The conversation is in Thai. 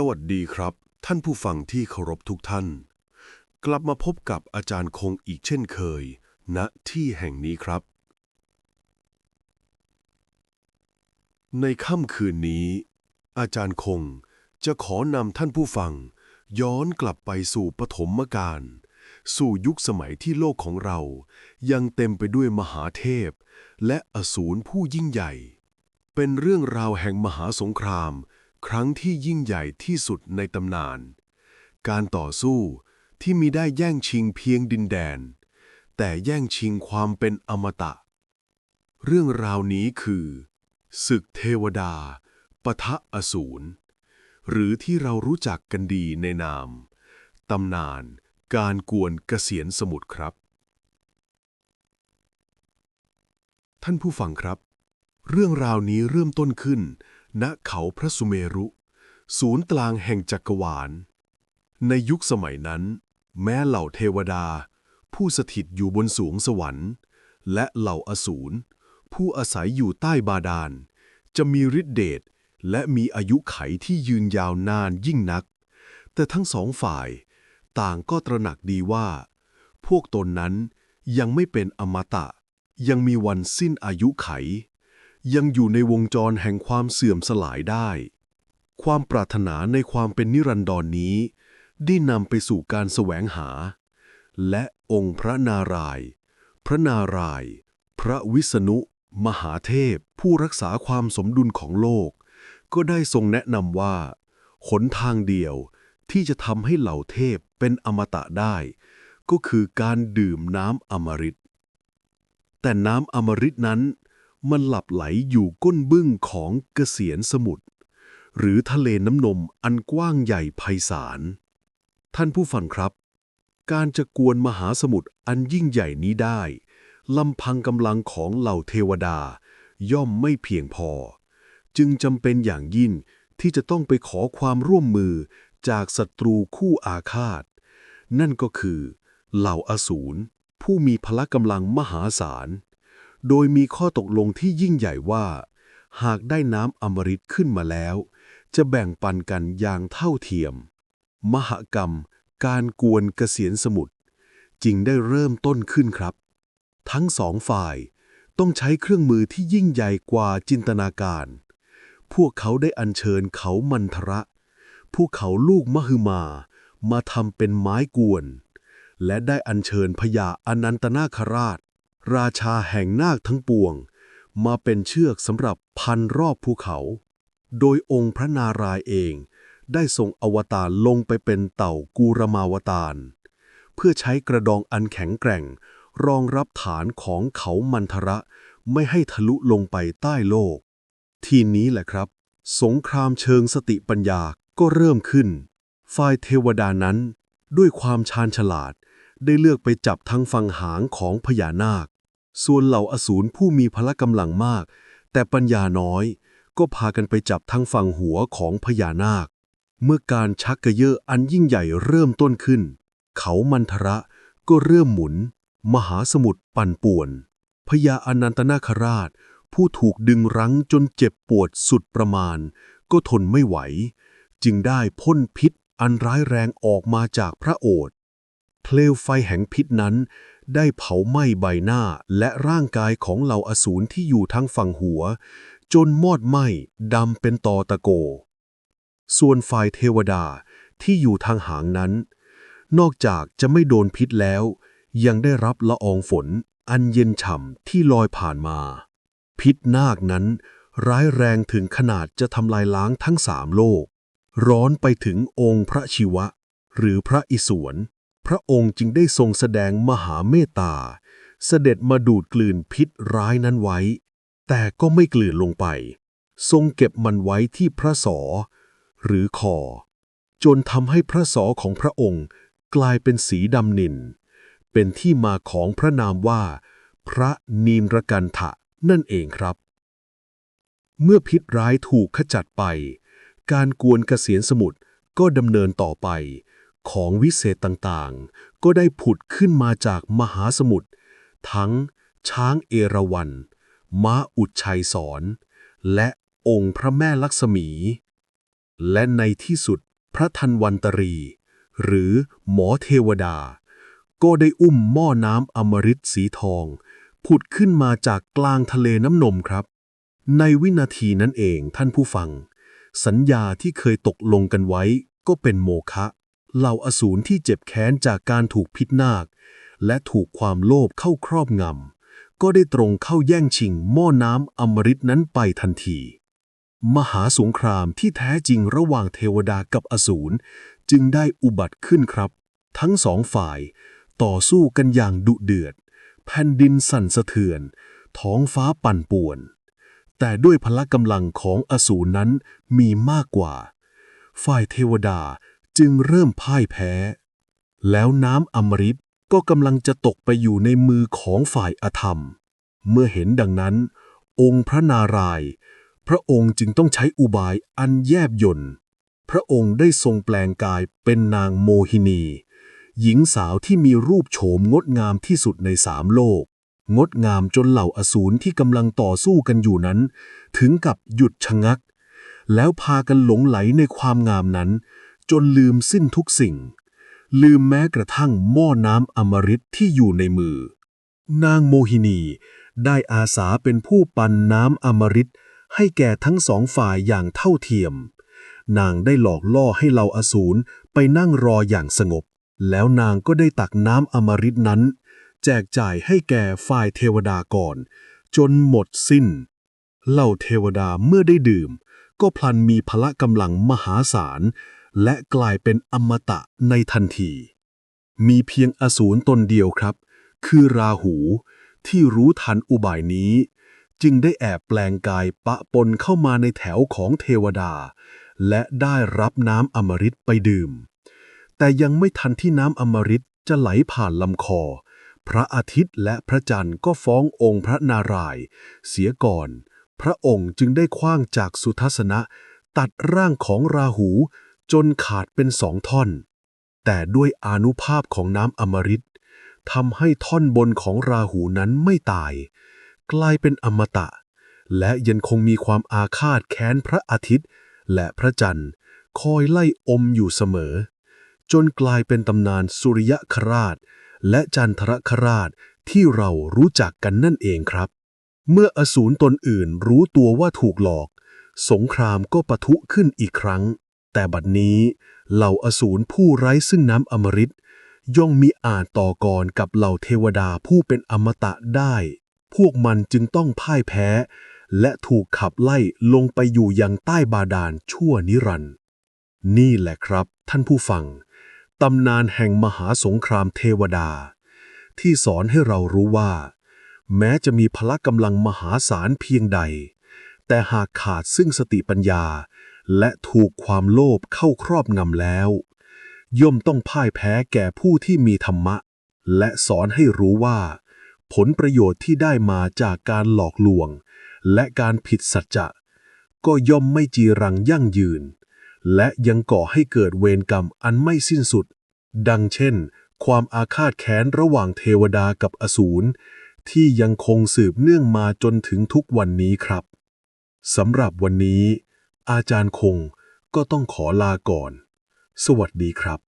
สวัสดีครับ ท่านผู้ฟังที่เคารพทุกท่าน กลับมาพบกับอาจารย์คงอีกเช่นเคยณที่แห่งนี้ครับ ในค่ำคืนนี้ อาจารย์คงจะขอนำท่านผู้ฟัง ย้อนกลับไปสู่ปฐมกาลสู่ยุคสมัยที่โลกของเรา ยังเต็มไปด้วยมหาเทพ และอสูรผู้ยิ่งใหญ่ เป็นเรื่องราวแห่งมหาสงคราม ครั้งที่ยิ่งใหญ่ที่สุดในตำนาน การต่อสู้ที่มีได้แย่งชิงเพียงดินแดน แต่แย่งชิงความเป็นอมตะ เรื่องราวนี้คือ ศึกเทวดาปะทะอสูร หรือที่เรารู้จักกันดีในนาม ตำนานการกวนเกษียณสมุทรครับ ท่านผู้ฟังครับ เรื่องราวนี้เริ่มต้นขึ้น ณเขาพระสุเมรุ ศูนย์กลางแห่งจักรวาล ในยุคสมัยนั้น แม้เหล่าเทวดา ผู้สถิตอยู่บนสวงสวรรค์ และเหล่าอสูรผู้อาศัยอยู่ใต้บาดาล จะมีฤทธิเดชและมีอายุไขที่ยืนยาวนานยิ่งนัก แต่ทั้งสองฝ่ายต่างก็ตระหนักดีว่า พวกตนนั้นยังไม่เป็นอมตะ ยังมีวันสิ้นอายุไข ยังอยู่ในวงจรแห่งความเสื่อมสลายได้ ความปรารถนาในความเป็นนิรันดรนนี้ ได้นำไปสู่การแสวงหา และองค์พระนารายณ์พระนารายณ์พระวิษณุ มหาเทพ ผู้รักษาความสมดุลของโลก ก็ได้ทรงแนะนำว่า หนทางเดียวที่จะทำให้เหล่าเทพเป็นอมตะได้ ก็คือการดื่มน้ำอมฤตแต่น้ำอมฤตนั้น มันหลับไหลอยู่ก้นบึ้งของเกษียณสมุทรหรือทะเลน้ำนมอันกว้างใหญ่ไพศาล ท่านผู้ฟังครับ การจะกวนมหาสมุทรอันยิ่งใหญ่นี้ได้ลำพังกำลังของเหล่าเทวดา ย่อมไม่เพียงพอ จึงจำเป็นอย่างยิ่งที่จะต้องไปขอความร่วมมือจากศัตรูคู่อาฆาต นั่นก็คือ เหล่าอสูรผู้มีพละกำลังมหาศาล โดยมีข้อตกลงที่ยิ่งใหญ่ว่า หากได้น้ำอมฤตขึ้นมาแล้ว จะแบ่งปันกันอย่างเท่าเทียม มหกรรม การกวนเกษียณสมุทรจึงได้เริ่มต้นขึ้นครับ ทั้งสองฝ่ายต้องใช้เครื่องมือที่ยิ่งใหญ่กว่าจินตนาการ พวกเขาได้อัญเชิญเขามันทระพวกเขาลูกมหึมา มาทำเป็นไม้กวน และได้อัญเชิญพญาอนันตนาคราช ราชาแห่งนาคทั้งปวง มาเป็นเชือกสำหรับพันรอบภูเขา โดยองค์พระนารายณ์เองได้ทรงอวตารลงไปเป็นเต่ากูรมาวตารเพื่อใช้กระดองอันแข็งแกร่ง รองรับฐานของเขามันทระไม่ให้ทะลุลงไปใต้โลก ทีนี้แหละครับ สงครามเชิงสติปัญญาก็เริ่มขึ้น ฝ่ายเทวดานั้น ด้วยความชาญฉลาด ได้เลือกไปจับทั้งฝั่งหางของพญานาค ส่วนเหล่าอสูรผู้มีพละกำลังมาก แต่ปัญญาน้อย ก็พากันไปจับทั้งฝั่งหัวของพญานาค เมื่อการชักกระเยอะอันยิ่งใหญ่เริ่มต้นขึ้น เขามันทระก็เริ่มหมุน มหาสมุทรปั่นป่วน พญาอนันตนาคราช ผู้ถูกดึงรั้งจนเจ็บปวดสุดประมาณ ก็ทนไม่ไหว จึงได้พ่นพิษอันร้ายแรงออกมาจากพระโอษฐ์เปลวไฟแห่งพิษนั้น ได้เผาไหม้ใบหน้าและร่างกายของเหล่าอสูรที่อยู่ทั้งฝั่งหัว จนมอดไหม้ดำเป็นตอตะโก ส่วนฝ่ายเทวดาที่อยู่ทางหางนั้น นอกจากจะไม่โดนพิษแล้ว ยังได้รับละอองฝนอันเย็นฉ่ำที่ลอยผ่านมา พิษนาคนั้น ร้ายแรงถึงขนาดจะทำลายล้างทั้งสามโลก ร้อนไปถึงองค์พระชิวะ หรือพระอิศวร พระองค์จึงได้ทรงแสดงมหาเมตตา เสด็จมาดูดกลืนพิษร้ายนั้นไว้ แต่ก็ไม่กลืนลงไป ทรงเก็บมันไว้ที่พระศอหรือคอ จนทำให้พระศอของพระองค์กลายเป็นสีดำนิน เป็นที่มาของพระนามว่า พระนีมรกันทะนั่นเองครับ เมื่อพิษร้ายถูกขจัดไป การกวนเกษียณสมุทรก็ดำเนินต่อไป ของวิเศษต่างๆ ก็ได้ผุดขึ้นมาจากมหาสมุทรทั้งช้างเอราวัณม้าอุดชัยสอนและองค์พระแม่ลักษมี และในที่สุดพระทันวันตรี หรือหมอเทวดา ก็ได้อุ้มหม้อน้ำอมฤตสีทอง ผุดขึ้นมาจากกลางทะเลน้ำนมครับ ในวินาทีนั้นเองท่านผู้ฟัง สัญญาที่เคยตกลงกันไว้ก็เป็นโมฆะ เหล่าอสูรที่เจ็บแค้นจากการถูกพิษนาค และถูกความโลภเข้าครอบงำ ก็ได้ตรงเข้าแย่งชิงหม้อน้ำอมฤตนั้นไปทันที มหาสงครามที่แท้จริงระหว่างเทวดากับอสูรจึงได้อุบัติขึ้นครับ ทั้งสองฝ่าย ต่อสู้กันอย่างดุเดือด แผ่นดินสั่นสะเทือน ท้องฟ้าปั่นป่วน แต่ด้วยพละกำลังของอสูรนั้นมีมากกว่า ฝ่ายเทวดา จึงเริ่มพ่ายแพ้ แล้วน้ำอมฤตก็กำลังจะตกไปอยู่ในมือของฝ่ายอธรรม เมื่อเห็นดังนั้น องค์พระนารายณ์พระองค์จึงต้องใช้อุบายอันแยบยลพระองค์ได้ทรงแปลงกายเป็นนางโมหินี หญิงสาวที่มีรูปโฉมงดงามที่สุดในสามโลก งดงามจนเหล่าอสูรที่กำลังต่อสู้กันอยู่นั้น ถึงกับหยุดชะงัก แล้วพากันหลงไหลในความงามนั้น จนลืมสิ้นทุกสิ่ง ลืมแม้กระทั่งหม้อน้ำอมฤตที่อยู่ในมือ นางโมหินีได้อาสาเป็นผู้ปันน้ำอมฤตให้แก่ทั้งสองฝ่ายอย่างเท่าเทียม นางได้หลอกล่อให้เหล่าอสูรไปนั่งรออย่างสงบ แล้วนางก็ได้ตักน้ำอมฤตนั้น แจกจ่ายให้แก่ฝ่ายเทวดาก่อน จนหมดสิ้น เหล่าเทวดาเมื่อได้ดื่ม ก็พลันมีพละกำลังมหาศาล และกลายเป็นอมตะในทันที มีเพียงอสูรตนเดียวครับ คือราหูที่รู้ทันอุบายนี้ จึงได้แอบแปลงกายปะปนเข้ามาในแถวของเทวดา และได้รับน้ำอมฤตไปดื่ม แต่ยังไม่ทันที่น้ำอมฤตจะไหลผ่านลำคอ พระอาทิตย์และพระจันทร์ก็ฟ้ององค์พระนารายณ์เสียก่อน พระองค์จึงได้คว้างจากสุทัศนะ ตัดร่างของราหู จนขาดเป็นสองท่อน แต่ด้วยอนุภาพของน้ำอมฤตทำให้ท่อนบนของราหูนั้นไม่ตาย กลายเป็นอมตะ และยังคงมีความอาฆาตแค้นพระอาทิตย์ และพระจันทร์ คอยไล่อมอยู่เสมอ จนกลายเป็นตำนานสุริยคราช และจันทรคราชที่เรารู้จักกันนั่นเองครับ เมื่ออสูรตนอื่นรู้ตัวว่าถูกหลอก สงครามก็ปะทุขึ้นอีกครั้ง แต่บัดนี้เหล่าอสูรผู้ไร้ซึ่งน้ำอมฤตย่อมมีอาจต่อกรกับเหล่าเทวดาผู้เป็นอมตะได้ พวกมันจึงต้องพ่ายแพ้ และถูกขับไล่ลงไปอยู่ยังใต้บาดาลชั่วนิรันดร์นี่แหละครับ ท่านผู้ฟัง ตำนานแห่งมหาสงครามเทวดา ที่สอนให้เรารู้ว่า แม้จะมีพละกำลังมหาศาลเพียงใด แต่หากขาดซึ่งสติปัญญา และถูกความโลภเข้าครอบงำแล้ว ย่อมต้องพ่ายแพ้แก่ผู้ที่มีธรรมะ และสอนให้รู้ว่า ผลประโยชน์ที่ได้มาจากการหลอกลวง และการผิดสัจจะ ก็ย่อมไม่จีรังยั่งยืน และยังก่อให้เกิดเวรกรรมอันไม่สิ้นสุด ดังเช่น ความอาฆาตแค้นระหว่างเทวดากับอสูรที่ยังคงสืบเนื่องมาจนถึงทุกวันนี้ครับสำหรับวันนี้ อาจารย์คงก็ต้องขอลาก่อน สวัสดีครับ